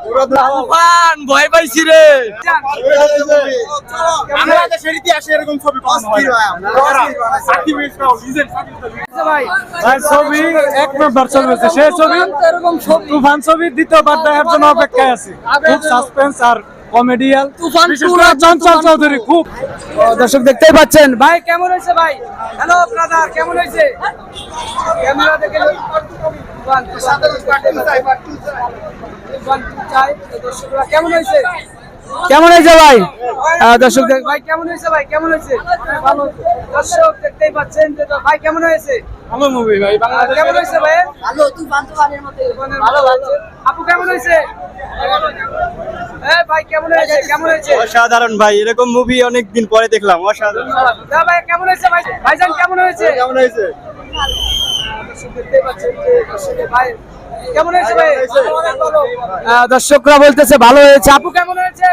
তুফান ভয় পাইছি রে। বাংলাদেশের ইতিহাসে এরকম ছবি হয় এক নম্বর হচ্ছে সেই ছবি তুফান ছবি দ্বিতীয়বার দেখার জন্য অপেক্ষায় আছি খুব সাসপেন্স আর কমেডিয়াল তুফান চঞ্চল চৌধুরী খুব। দর্শক দেখতেই পাচ্ছেন। ভাই কেমন হয়েছে ভাই? হ্যালো ব্রাদার কেমন হয়েছে? ক্যামেরা দেখে কেমন হয়েছে কেমন হয়েছে ভাই দর্শক ভাই কেমন হয়েছে ভাই? কেমন হয়েছে? ভালো। দর্শক দেখতেই পাচ্ছেন যে তো- ভাই কেমন হয়েছে? ভালো মুভি ভাই কেমন হয়েছে ভাই? ভালো তুফান তুফানের মতো। ভালো লাগছে আপু কেমন হয়েছে? হ্যাঁ ভাই কেমন হয়েছে? কেমন হয়েছে? অসাধারণ ভাই এরকম মুভি অনেক দিন পরে দেখলাম অসাধারণ। দা ভাই কেমন হয়েছে? ভাই ভাইজান কেমন হয়েছে? কেমন হয়েছে? দর্শকরা বলতেছে ভালো হয়েছে। আপু কেমন হয়েছে?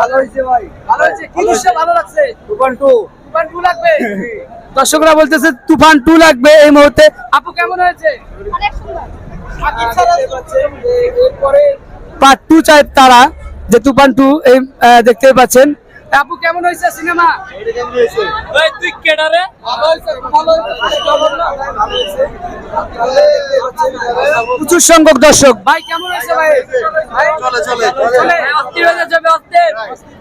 ভালো হয়েছে ভাই। ভালো হয়েছে? কি ভালো লাগছে? তুফান টু। তুফান টু লাগবে? দর্শকরা বলতেছে তুফান টু লাগবে এই মুহূর্তে। আপু কেমন হয়েছে? এরপরে পার্ট টু চাই তারা যে তুফান টু এই দেখতে পাচ্ছেন। আপু কেমন হয়েছে সিনেমা? তুই কেডারে। প্রচুর সংখ্যক দর্শক। ভাই কেমন হয়েছে ভাই? ভাই চলে, চলে। চলে অস্থির হয়ে যাবে অস্থির।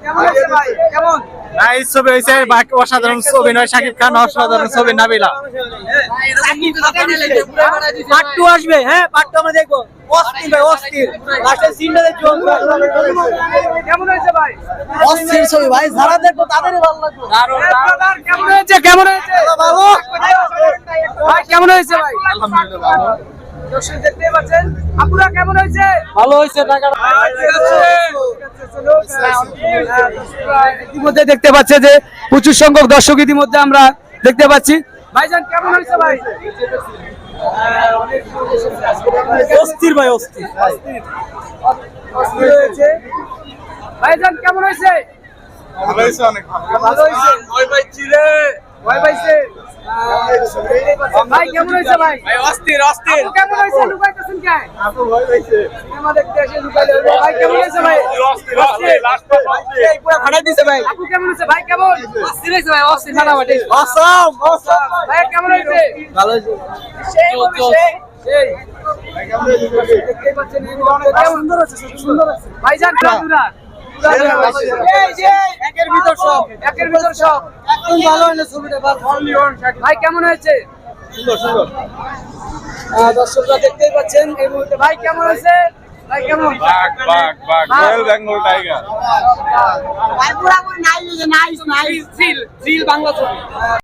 কেমন হয়েছে ভাই? কেমন? এই ছবি হয়েছে বাকি অসাধারণ ছবি নয় শাকিব খান অসাধারণ ছবি নাবিলা। পার্ট টু আসবে হ্যাঁ পার্ট টু আমরা দেখব। অস্থির ভাই অস্থির। লাস্টের সিনটা দেখব কেমন হয়েছে ভাই? অস্থির ছবি ভাই যারা দেখব তাদেরই ভালো লাগবে। কেমন হয়েছে কেমন হয়েছে? ভাই কেমন হয়েছে ভাই? দর্শক দেখতে পাচ্ছেন। আপুরা কেমন হয়েছে? ভালো হয়েছে টাকা ইতিমধ্যে দেখতে পাচ্ছে যে প্রচুর সংখ্যক দর্শক ইতিমধ্যে আমরা দেখতে পাচ্ছি। ভাইজান কেমন হয়েছে ভাই? অস্থির ভাই অস্থির। অস্থির হয়েছে। ভাইজান কেমন হয়েছে? ভালো হয়েছে অনেক ভালো। ভালো হয়েছে। ভয় পাইছি রে। ভয় পাইছে? ভাই কেমন হয়েছে ভাই? অস্থির অস্থির। কেমন হয়েছে? লুকাইতেছেন কে? আপু ভয় লুকাইলে ভাই কেমন হয়েছে ভাই? অস্থির অস্থির লাস্ট এই পুরো ফাটাই দিছে ভাই। আপু কেমন হয়েছে? ভাই কেমন? অস্থির হয়েছে ভাই অস্থির ফাটাফাটি। অসম অসম। ভাই কেমন হয়েছে? ভালো হয়েছে। সেই movie, সেই সেই দেখতেই পাচ্ছেন এই সুন্দর আছে সুন্দর আছে ভাইজান একের ভিতর সব একের ভিতর সব একদম ভালো হয়েছে ছবিটা ভাই কেমন হয়েছে সুন্দর সুন্দর দর্শকরা দেখতেই পাচ্ছেন এই মুহূর্তে ভাই কেমন হয়েছে ভাই কেমন বাঘ বাঘ বাঘ রয়্যাল বেঙ্গল টাইগার ভাই পুরা জিল জিল বাংলা ছবি